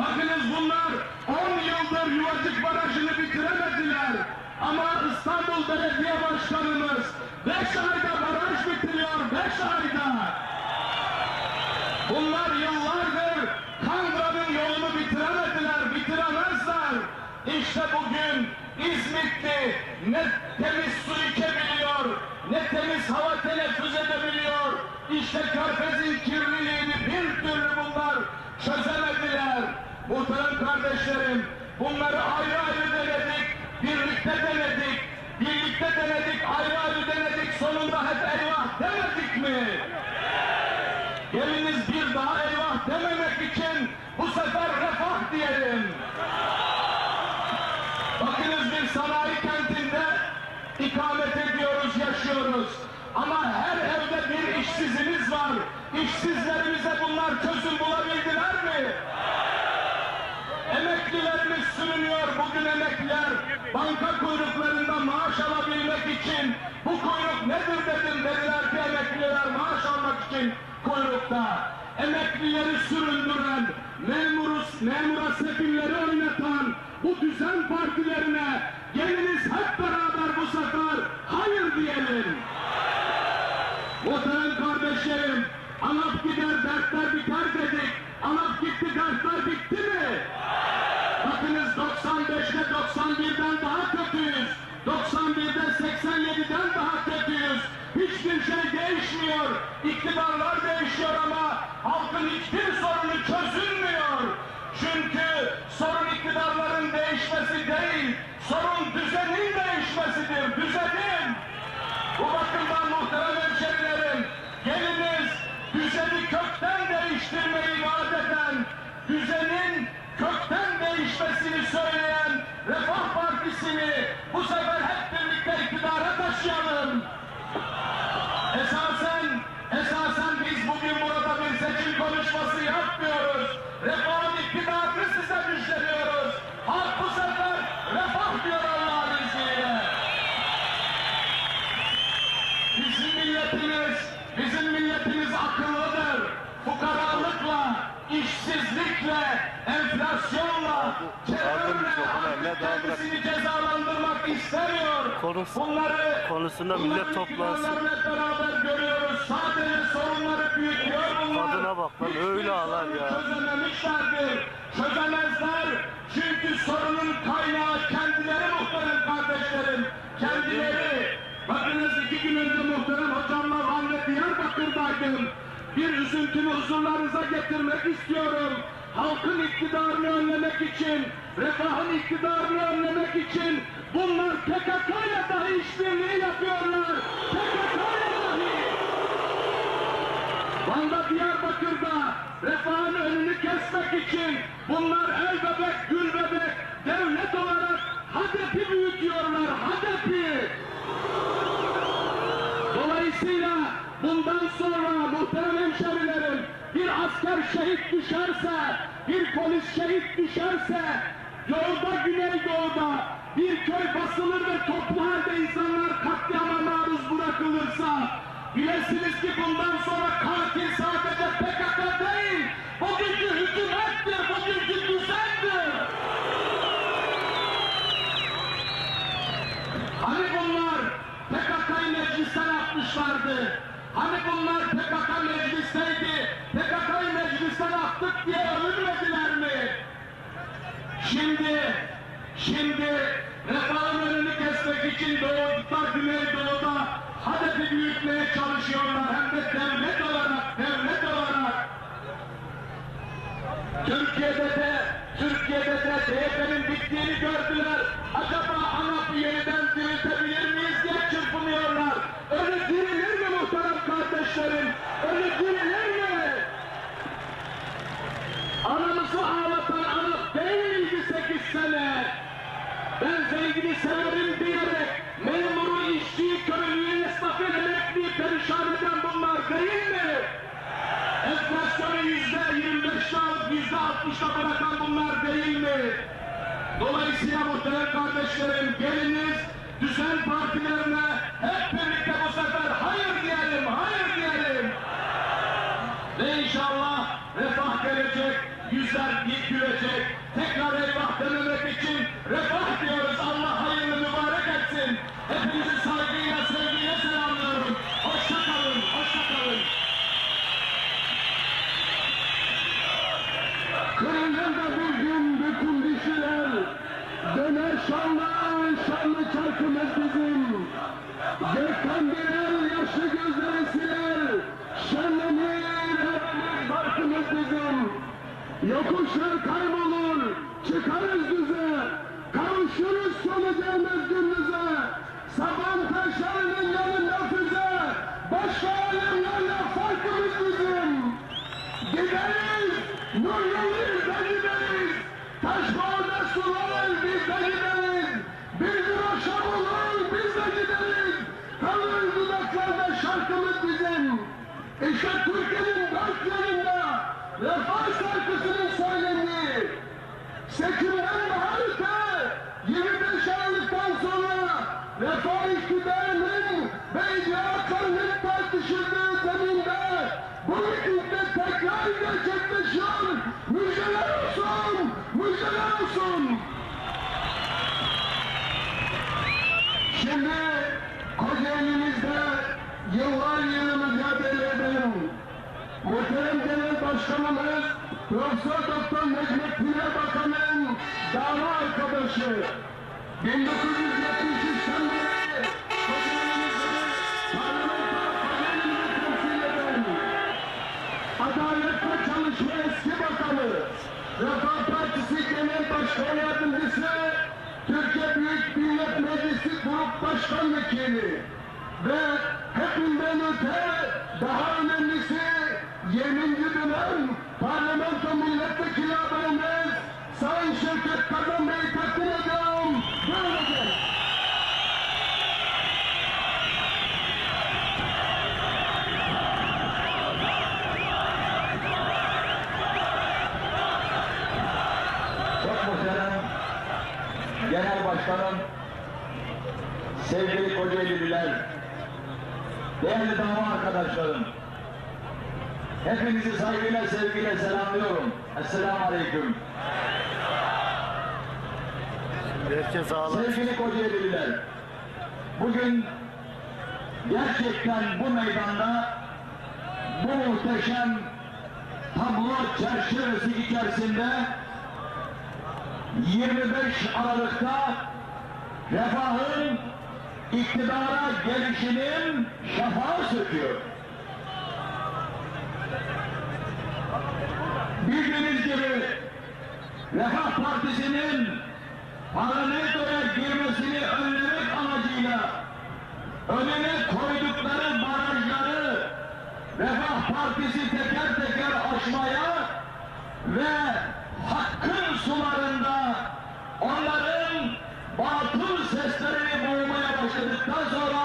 Bakınız bunlar 10 yıldır Yuvacık Barajı'nı bitiremediler. Ama İstanbul Belediye Başkanımız 5 ayda baraj bitiriyor, 5 ayda. Bunlar yıllardır Kangran'ın yolunu bitiremediler, bitiremezler. İşte bugün İzmitli ne temiz su içebiliyor, ne temiz hava teneffüs edebiliyor. İşte Körfez'in kirliliğini bir türlü bunlar çözemediler. Muhterem kardeşlerim, bunları ayrı ayrı denedik, birlikte denedik, birlikte denedik, ayrı ayrı denedik, sonunda hep eyvah demedik mi? Geliniz bir daha eyvah dememek için bu sefer refah diyelim. Bakınız bir sanayi kentinde ikamet ediyoruz, yaşıyoruz. Ama her evde bir işsizimiz var. İşsizlerimize bunlar çözüm bulabildiler mi? Emeklilerimiz sürünüyor. Bugün emekliler banka kuyruklarında maaş alabilmek için bu kuyruk nedir dedim dediler ki emekliler maaş almak için kuyrukta. Emeklileri süründüren, memurus, memura sefilleri oynatan bu düzen partilerine geliniz hep beraber bu sefer hayır diyelim. Muhterem kardeşlerim, ANAP gider dertler biter dedik. ANAP gitti dertler bitti mi? Bakınız 95'te 91'den daha kötüyüz. 91'de 87'den daha kötüyüz. Hiçbir şey değişmiyor. İktidarlar değişiyor ama halkın hiçbir sorunu çözülmüyor. Çünkü sorun iktidarların değişmesi değil, sorun düzenin değişmesidir, düzenin. Bu bakımdan muhterem hemşerilerim, geliniz düzeni kökten değiştirmeyi vaat eden, düzenin kökten değişmesini söyleyen Refah Partisi'ni bu sefer hep birlikte iktidara taşıyalım. Esasen, esasen biz bugün burada bir seçim konuşması yapmıyoruz. İşsizlikle, enflasyonla, terörle kendisini cezalandırmak istemiyor. Konusu- Bunları, konusunda millet toplansın. beraber görüyoruz. Sadece sorunları büyütüyor bunlar. Kadına bak lan, öyle ağlar ya. Çözememişlerdir. Çözemezler. Çünkü sorunun kaynağı kendileri muhterem kardeşlerim. Kendileri. Bakınız iki gün önce muhterem hocamla Van ve Diyarbakır'daydım. Bir üzüntümü huzurlarınıza getirmek istiyorum. Halkın iktidarını önlemek için, refahın iktidarını önlemek için bunlar PKK ile dahi işbirliği yapıyorlar. PKK ile dahi. Van'da Diyarbakır'da refahın önünü kesmek için bunlar el bebek, devlet olarak HDP'i büyütüyorlar, HDP'i. Dolayısıyla bundan sonra muhterem hemşerilerim bir asker şehit düşerse, bir polis şehit düşerse, yolda güneydoğuda bir köy basılır ve toplu halde insanlar katliama maruz bırakılırsa, bilesiniz ki bundan sonra katil sadece PKK Hani bunlar PKK meclisteydi? PKK'yı meclisten attık diye övünmediler mi? Şimdi, şimdi refahın önünü kesmek için doğuda, güneydoğuda hedefi büyütmeye çalışıyorlar. Hem de devlet olarak, devlet olarak. Türkiye'de de Türkiye'de de DYP'nin bittiğini gördüler. Acaba ANAP'ı yeniden diriltebilir yüzde altmışta bırakan bunlar değil mi? Dolayısıyla muhterem kardeşlerim geliniz düzen partilerine hep birlikte bu sefer hayır diyelim, hayır diyelim. Ve inşallah refah gelecek, yüzler gü- gülecek. Tekrar eyvah dememek için refah diyoruz. Şanlı, şanlı çarkımız bizim. Gökten yaşlı gözleri siler, şenlenir hepimiz barkımız bizim. Yokuşlar kaybolur, çıkarız düze, kavuşuruz sonu gelmez gündüze. Saban taşlarının yanında füze, başka alemlerle farkımız bizim. Gideriz, nur yoluyuz da gideriz. Taş biz de gideriz. Bir biz de gideriz. Kalır dudaklarda şarkımız bizim. İşte Türkiye'nin dört yanında Refah şarkısının söylendiği seçimden daha öte 25 Aralık'tan sonra refah iktidarının ve icraatlarının tartışıldığı zeminde bu mitingde tekrar gerçekleşiyor. Müjdeler olsun, müjdeler olsun. Şimdi Kocaeli'mizde yıllar yılı mücadele edelim. Muhterem Genel Başkanımız Profesör Doktor Necmettin Erbakan'ın dava arkadaşı. 1973'ten beri Kocaeli'mizde parlamento Kocaeli'mizi temsil eden Adalet Çalışma eski bakanı. Refah Partisi Genel Başkan Yardımcısı Türkiye Büyük Millet Meclisi Grup Başkan Vekili ve hepimden öte daha önemlisi 20. dönem Parlamento Milletvekili adayımız Sayın Şevket Kazan Bey'i takdim ediyorum. Muhterem Genel Başkanım, sevgili Kocaeli'liler, değerli dava arkadaşlarım, hepinizi saygıyla sevgiyle selamlıyorum. Esselamu Aleyküm. Herkes ağlar. Sevgili Kocaeli'liler, bugün gerçekten bu meydanda bu muhteşem tablo çerçevesi içerisinde 25 Aralık'ta refahın iktidara gelişinin şafağı söküyor. Bildiğiniz gibi Refah Partisi'nin parlamentoya girmesini önlemek amacıyla önüne koydukları barajları Refah Partisi teker teker aşmaya ve hakkın sularında onların batıl seslerini boğmaya başladıktan sonra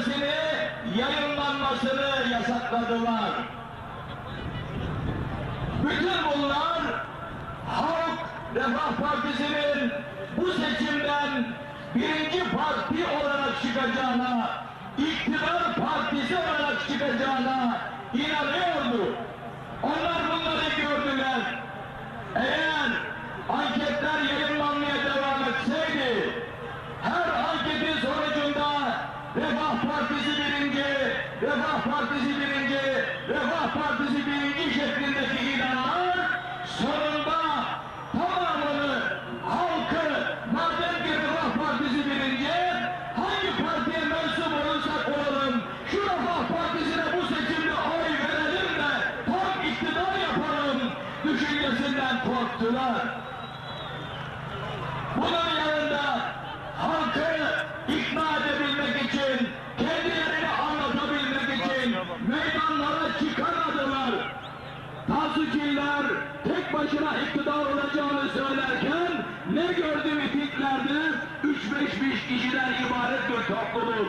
ilan edilmesini, yayınlanmasını yasakladılar. Bütün bunlar Halk Refah Partisi'nin bu seçimden birinci parti olarak çıkacağına, iktidar partisi olarak çıkacağına inanıyordu. Onlar bunları gördüler. Eğer anketler yayınlanmaya devam etseydi, her anketin sonucunda Refah Partisi birinci, Refah Partisi birinci, Refah Partisi birinci şeklindeki ilanlar sonunda başına iktidar olacağını söylerken ne gördü mitinglerde? 3-5 kişiden ibaret bir topluluk.